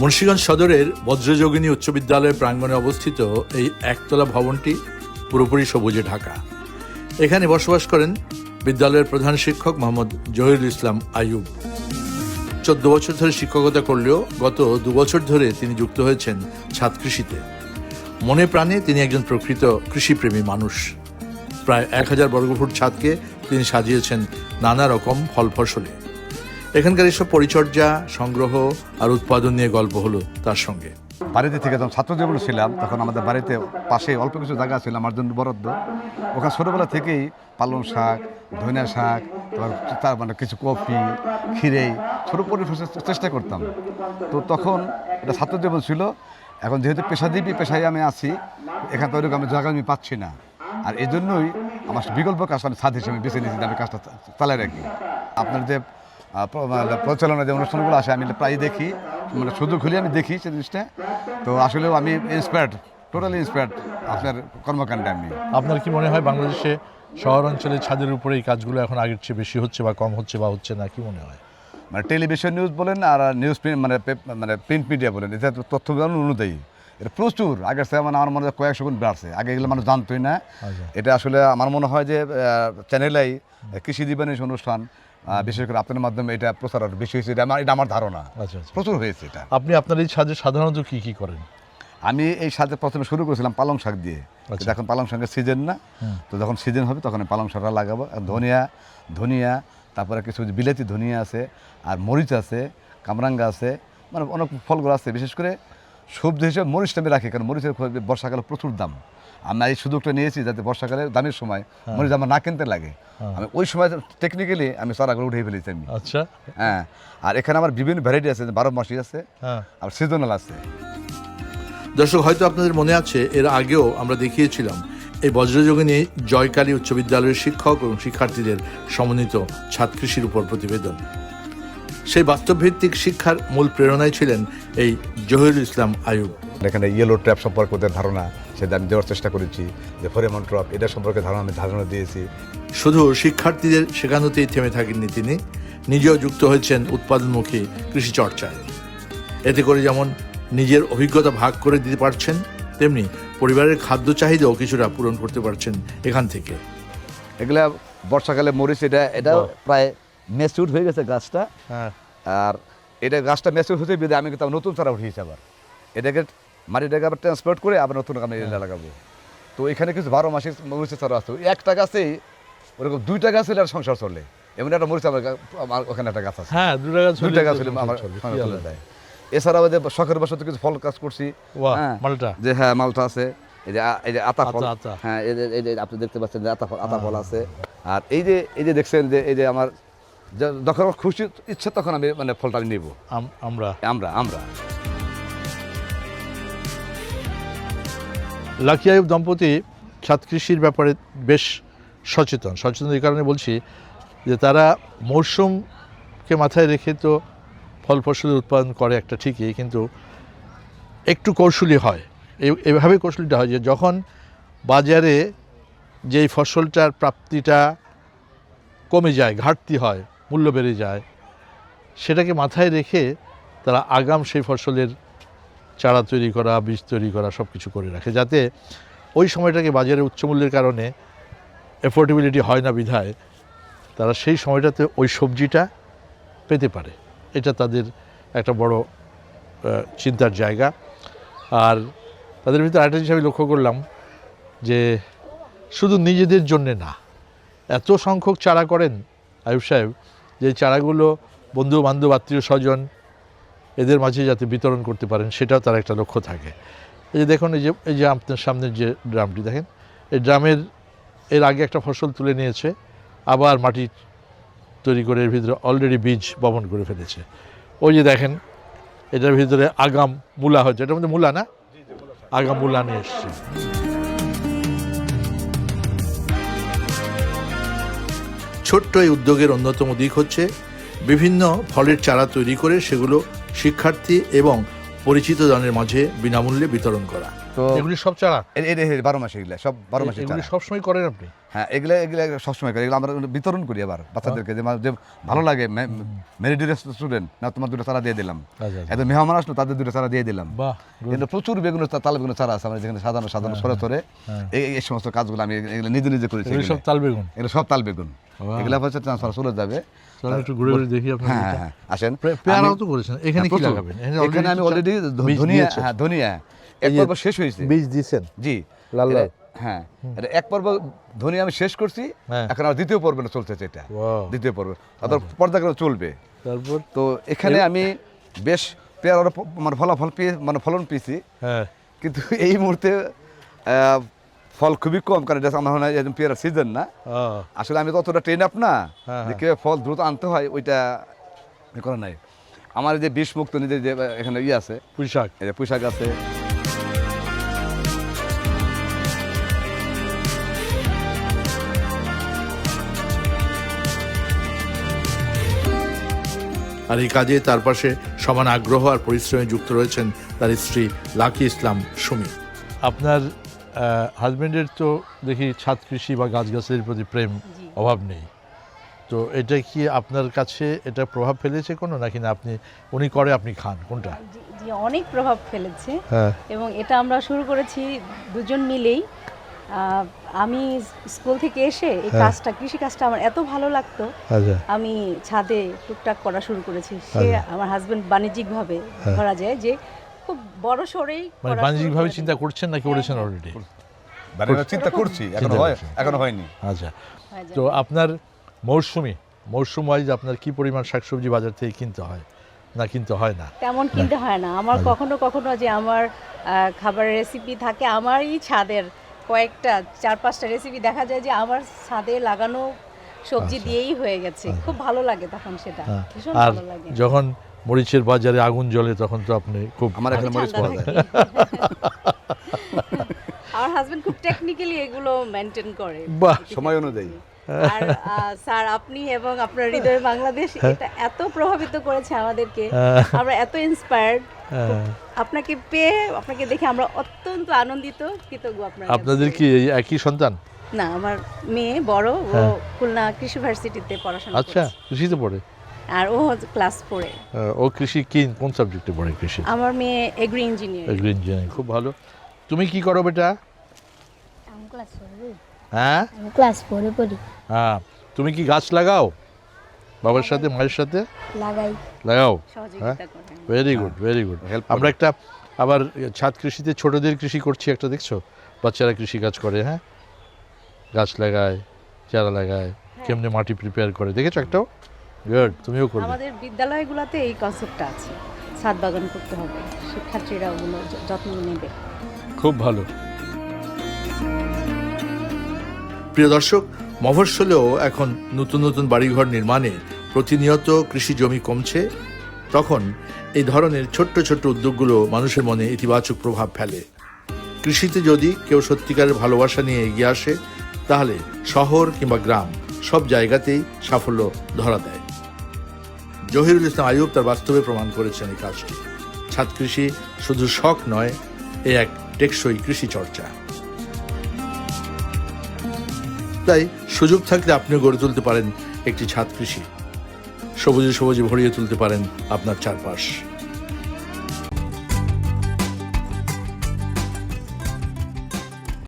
মুন্সিগঞ্জ সদরের বজ্রযোগিনী উচ্চ বিদ্যালয়ের প্রাঙ্গণে অবস্থিত এই একতলা ভবনটি পুরোপুরি সবুজে ঢাকা। এখানে বসবাস করেন বিদ্যালয়ের প্রধান শিক্ষক মোহাম্মদ জহিরুল ইসলাম আইয়ুব। চোদ্দ বছর ধরে শিক্ষকতা করলেও গত দু বছর ধরে তিনি যুক্ত হয়েছেন ছাদ কৃষিতে। মনে প্রাণে তিনি একজন প্রকৃত কৃষিপ্রেমী মানুষ। প্রায় এক হাজার বর্গফুট ছাদকে তিনি সাজিয়েছেন নানা রকম ফল ফসলে এখানকার এসব পরিচর্যা, সংগ্রহ আর উৎপাদন নিয়ে গল্প হলো তার সঙ্গে। বাড়িতে থেকে যখন ছাত্র জীবনে ছিলাম, তখন আমাদের বাড়িতে পাশে অল্প কিছু জায়গা ছিল আমার জন্য বরাদ্দ। ওখানে ছোটোবেলা থেকেই পালং শাক, ধনিয়া শাক তার মানে কিছু কফি ক্ষীরেই ছোটো পরিবেশের চেষ্টা করতাম। তো তখন এটা ছাত্র জীবন ছিল। এখন যেহেতু পেশাজীবী পেশায় আমি আছি, এখান থেকে আমি জায়গা আমি পাচ্ছি না। আর এই জন্যই আমার বিকল্প কাজ আমি সাথ হিসেবে বেছে নিয়েছি আমি কাজটা চালাই রাখি। আপনার যে আহ, প্র- মানে প্রচলনে যে অনুষ্ঠানগুলো আসে আমি প্রায় দেখি। মানে শুধু খুলে আমি দেখি সে জিনিসটা। তো আসলেও আমি ইন্সপায়ার্ড টোটালি ইন্সপায়ার্ড আপনার কর্মকাণ্ডে আমি। আপনার কি মনে হয় বাংলাদেশে শহর অঞ্চলে ছাদের উপরে এই কাজগুলো এখন আগের চেয়ে বেশি হচ্ছে বা কম হচ্ছে বা হচ্ছে না কি মনে হয়? মানে টেলিভিশন নিউজ বলেন আর নিউজ প্রিন্ট মানে মানে প্রিন্ট মিডিয়া বলেন এটা তথ্য অনুযায়ী। এটা প্রচুর। আগের থেকে মানে আমার মনে হয় কয়েকশো গুণ বাড়ছে। আগে এগুলো মানুষ জানতোই না। আচ্ছা। এটা আসলে আমার মনে হয় যে চ্যানেলেই কৃষি দিবানিশ অনুষ্ঠান। বিশেষ করে আপনার মাধ্যমে এটা প্রচার আরও বেশি হয়েছে এটা আমার এটা আমার ধারণা। আচ্ছা আচ্ছা। প্রচুর হয়েছে এটা। আপনি আপনার এই সাজে সাধারণত কি কি করেন? আমি এই সাথে প্রথমে শুরু করেছিলাম পালং শাক দিয়ে। আচ্ছা। এখন পালং শাকের সিজন না। তো যখন সিজন হবে তখন পালং শাকটা লাগাবো। আর ধনিয়া ধনিয়া তারপরে কিছু বিলাতি ধনিয়া আছে আর মরিচ আছে কামরাঙ্গা আছে মানে অনেক ফলগুলো আছে। বিশেষ করে সবজি হিসেবে মরিচটা আমি রাখি কারণ মরিচের বর্ষাকালে প্রচুর দাম। আমি এই সুযোগটা নিয়েছি যাতে বর্ষাকালে দামের সময় মরিচ আমার না কিনতে লাগে। আমি ওই সময় টেকনিক্যালি আমি চারাগুলো উঠে ফেলেছি আমি। আচ্ছা। হ্যাঁ আর এখানে আমার বিভিন্ন ভ্যারাইটি আছে বারো মাসি আছে হ্যাঁ। আর সিজনাল আছে। দর্শক হয়তো আপনাদের মনে আছে এর আগেও আমরা দেখিয়েছিলাম এই বজ্রযোগিনী জয়কালী উচ্চ বিদ্যালয়ের শিক্ষক এবং শিক্ষার্থীদের সমন্বিত ছাদ কৃষির উপর প্রতিবেদন। সেই বাস্তবভিত্তিক শিক্ষার মূল প্রেরণায় ছিলেন এই জহিরুল ইসলাম আয়ুব এখানে ইয়েলো ট্র্যাপ সম্পর্কে ওদের ধারণা সেটা আমি দেওয়ার চেষ্টা করেছি। যে ফোরেমন ট্রপ এটা সম্পর্কে ধারণা আমি ধারণা দিয়েছি। শুধু শিক্ষার্থীদের শেখানোতেই থেমে থাকেননি তিনি নিজেও যুক্ত হয়েছেন উৎপাদনমুখী কৃষি চর্চায়। এতে করে যেমন নিজের অভিজ্ঞতা ভাগ করে দিতে পারছেন তেমনি পরিবারের খাদ্য চাহিদাও কিছুটা পূরণ করতে পারছেন এখান থেকে। এগুলা বর্ষাকালে মরিচ এটা এটা প্রায় ম্যাচিউর হয়ে গেছে গাছটা। হ্যাঁ। আর এটা গাছটা ম্যাচিউর হতে বেঁধে আমি কিন্তু নতুন চারা উঠিয়েছি আবার। এটাকে মাটিটাকে আবার ট্রান্সপোর্ট করে আবার নতুন আমি এটা লাগাবো। তো এখানে কিছু বারো মাসের মরিচের চারা আছে। একটা গাছেই ওরকম দুইটা গাছ হলে আর সংসার চলে। এমন একটা মরিচ আমার আমার ওখানে একটা গাছ আছে। হ্যাঁ দুটা গাছ দুইটা গাছ হলে আমার চলে। যায়। এছাড়া আমাদের শখের বসত কিছু ফল কাজ করছি। হ্যাঁ। মালটা? যে হ্যাঁ মালটা আছে। এই যে এই যে আতা ফল। আতা, আতা। হ্যাঁ এই যে আপনি দেখতে পাচ্ছেন যে আতা ফল আতা ফল আছে। আর এই যে এই যে দেখছেন যে এই যে আমার যখন আমার খুশি ইচ্ছে তখন আমি মানে ফলটা আমি নেব। আম- আমরা। আমরা আমরা। লাকি আয়ুব দম্পতি ছাদ কৃষির ব্যাপারে বেশ সচেতন। সচেতন এই কারণে বলছি যে তারা মরশুমকে মাথায় রেখে তো ফল ফসলের উৎপাদন করে একটা ঠিকই কিন্তু একটু কৌশলী হয়। এভাবে কৌশলীটা হয় যে যখন বাজারে যেই ফসলটার প্রাপ্তিটা কমে যায় ঘাটতি হয় মূল্য বেড়ে যায়, সেটাকে মাথায় রেখে তারা আগাম সেই ফসলের চারা তৈরি করা, বীজ তৈরি করা সব কিছু করে রাখে, যাতে ওই সময়টাকে বাজারে উচ্চমূল্যের কারণে অ্যাফোর্ডেবিলিটি হয় না বিধায় তারা সেই সময়টাতে ওই সবজিটা পেতে পারে। এটা তাদের একটা বড় চিন্তার জায়গা। আর তাদের ভিতরে আরেকটা জিনিস আমি লক্ষ্য করলাম যে শুধু নিজেদের জন্যে না, এত সংখ্যক চারা করেন আয়ুব সাহেব যে চারাগুলো বন্ধু বান্ধব আত্মীয় স্বজন এদের মাঝে যাতে বিতরণ করতে পারেন সেটাও তার একটা লক্ষ্য থাকে। এই যে দেখুন এই যে এই যে আপনার সামনের যে ড্রামটি দেখেন এই ড্রামের এর আগে একটা ফসল তুলে নিয়েছে আবার মাটি তৈরি করে এর ভিতরে অলরেডি বীজ বপন করে ফেলেছে। ওই যে দেখেন এটার ভিতরে আগাম মূলা হচ্ছে এটার মধ্যে মূলা না? আগাম মূলা নিয়ে এসছে। ছোট্ট এই উদ্যোগের অন্যতম দিক হচ্ছে বিভিন্ন ফলের চারা তৈরি করে সেগুলো শিক্ষার্থী এবং পরিচিত জনের মাঝে বিনামূল্যে বিতরণ করা। তো এগুলি সব চারা? বারো মাসে এগুলা সব বারো মাসে এগুলি সবসময় করেন আপনি? হ্যাঁ এগুলা এগুলা সবসময় করি এগুলো আমরা বিতরণ করি আবার বাচ্চাদেরকে যে যে ভালো লাগে মেরিডিয়াস স্টুডেন্ট না তোমার দুটো চারা দিয়ে দিলাম। আচ্ছা আচ্ছা। এত মেহমান আসলো তাদের দুটো চারা দিয়ে দিলাম। কিন্তু প্রচুর বেগুনের তা- তাল বেগুনের চারা আছে আমরা যেখানে সাজানো সাজানো সরে সরে হ্যাঁ। এই এই সমস্ত কাজগুলো আমি এগুলো নিজে নিজে করেছি সব তাল বেগুন? এগুলো সব তাল বেগুন। এগুলো হচ্ছে ট্রান্সফার চলে যাবে। একটু ঘুরে ঘুরে দেখি আপনার হ্যাঁ হ্যাঁ আসেন। পেয়ারাও তো করেছেন। এখানে হ্যাঁ, কি লাগাবেন? এখানে আমি অলরেডি ধনিয়া হ্যাঁ ধনিয়া। এক পর্ব শেষ হয়েছে। বীজ দিয়েছেন জি। লাল লাল। হ্যাঁ। এটা এক পর্ব আমি শেষ করছি হ্যাঁ। এখন আর দ্বিতীয় পর্বে চলতেছে এটা দ্বিতীয় পর্ব। তারপর চলবে। তারপর? তো এখানে আমি বেশ পেয়ারার মানে ফলাফল পেয়ে মানে ফলন পেয়েছি। হ্যাঁ। কিন্তু এই মুহূর্তে ফল খুবই কম কারণ এটা আমার মনে হয় পেয়ারা সিজন না। আসলে আমি তো অতটা ট্রেন আপ না হ্যাঁ, যে কীভাবে ফল দ্রুত আনতে হয় ওইটা করা নাই। আমার যে বিষ মুক্ত নিজের যে এখানে ইয়ে আছে পুঁই শাক এই পোশাক আছে। আর এই কাজে তার পাশে সমান আগ্রহ আর পরিশ্রমে যুক্ত রয়েছেন তার স্ত্রী লাকি ইসলাম সুমি। আপনার হাজব্যান্ডের তো দেখি ছাদ কৃষি বা গাছগাছের প্রতি প্রেম অভাব নেই। তো এটা কি আপনার কাছে এটা প্রভাব ফেলেছে কোনো? নাকি না আপনি উনি করে আপনি খান? কোনটা? জি জি, অনেক প্রভাব ফেলেছে। হ্যাঁ। এবং এটা আমরা শুরু করেছি দুজন মিলেই। আমি স্কুল থেকে এসে এই হ্যাঁ। কাজটা কৃষি কাজটা আমার এত ভালো লাগতো। আচ্ছা। আমি ছাদে টুকটাক করা শুরু করেছি। সে আচ্ছা। আমার হাজবেন্ড বাণিজ্যিকভাবে হ্যাঁ। ধরা যায় যে খুব বড় সরেই মানে বাণিজ্যিকভাবে চিন্তা করছেন নাকি হ্যাঁ, করেছেন। অলরেডি চিন্তা করছি এখনও হয়। এখনও হয়নি। আচ্ছা। তো আপনার মৌসুমি মৌসুম ওয়াইজ আপনার কি পরিমাণ শাকসবজি বাজার থেকে কিনতে হয়? না কিনতে হয় না? তেমন কিনতে হয় না। আমার আচ্ছা। কখনো কখনো যে আমার আহ, খাবারের রেসিপি থাকে আমারই ছাদের কয়েকটা চার পাঁচটা রেসিপি দেখা যায় যে আমার ছাদে লাগানো সবজি আচ্ছা। দিয়েই হয়ে গেছে। খুব ভালো লাগে তখন সেটা। হ্যাঁ। ভীষণ ভালো লাগে। যখন মরিচের বাজারে আগুন জ্বলে তখন তো আপনি খুব আমার এখানে মরিচ পাওয়া যায়। আমার হাজবেন্ড খুব টেকনিক্যালি এগুলো মেনটেন করে। বাহ। সময় অনুযায়ী। আর স্যার আপনি এবং আপনার হৃদয় বাংলাদেশ এটা এত প্রভাবিত করেছে আমাদেরকে। হ্যাঁ। আমরা এত ইন্সপায়ার্ড হ্যাঁ। আপনাকে পেয়ে আপনাকে দেখে আমরা অত্যন্ত আনন্দিত কৃতজ্ঞ আপনার আপনাদের কি একই সন্তান? না আমার মেয়ে বড় ও হ্যাঁ। খুলনা কৃষি ভার্সিটিতে পড়াশোনা আচ্ছা কৃষিতে পড়ে? আর ও ক্লাস ফোরে আহ, ও কৃষি কি কোন সাবজেক্টে পড়ে কৃষি? আমার মেয়ে এগ্রি ইঞ্জিনিয়ার এগ্রি ইঞ্জিনিয়ারিং খুব ভালো। তুমি কি করো বেটা? আমি ক্লাস হ্যাঁ? ক্লাস ফোরে পড়ি। হ্যাঁ। তুমি কি গাছ লাগাও? বাবার সাথে মায়ের সাথে? লাগাই। লাগাও? সহযোগিতা করেন ভেরি গুড ভেরি গুড আমরা একটা আবার ছাদ কৃষিতে ছোটদের কৃষি করছি একটা দেখছ? বাচ্চারা কৃষি কাজ করে হ্যাঁ? গাছ লাগায় চারা লাগায় কেমনে মাটি প্রিপেয়ার করে। দেখেছ একটাও? গুড তুমিও করবে। আমাদের বিদ্যালয়গুলোতে এই কনসেপ্টটা আছে। ছাদ বাগান করতে হবে। শিক্ষার্থীরা ওগুলো যত্ন নেবে। খুব ভালো। প্রিয় দর্শক, মফস্বলেও এখন নতুন নতুন বাড়িঘর নির্মাণে প্রতিনিয়ত কৃষি জমি কমছে। তখন এই ধরনের ছোট্ট ছোট্ট উদ্যোগগুলো মানুষের মনে ইতিবাচক প্রভাব ফেলে। কৃষিতে যদি কেউ সত্যিকারের ভালোবাসা নিয়ে এগিয়ে আসে, তাহলে শহর কিংবা গ্রাম সব জায়গাতেই সাফল্য ধরা দেয়। জহিরুল ইসলাম আইয়ুব তার বাস্তবে প্রমাণ করেছেন এই কাজটি। ছাদ কৃষি শুধু শখ নয়, এ এক টেকসই কৃষি চর্চা। তাই সুযোগ থাকলে আপনিও গড়ে তুলতে পারেন একটি ছাদ কৃষি। সবুজে সবুজে ভরিয়ে তুলতে পারেন আপনার চারপাশ।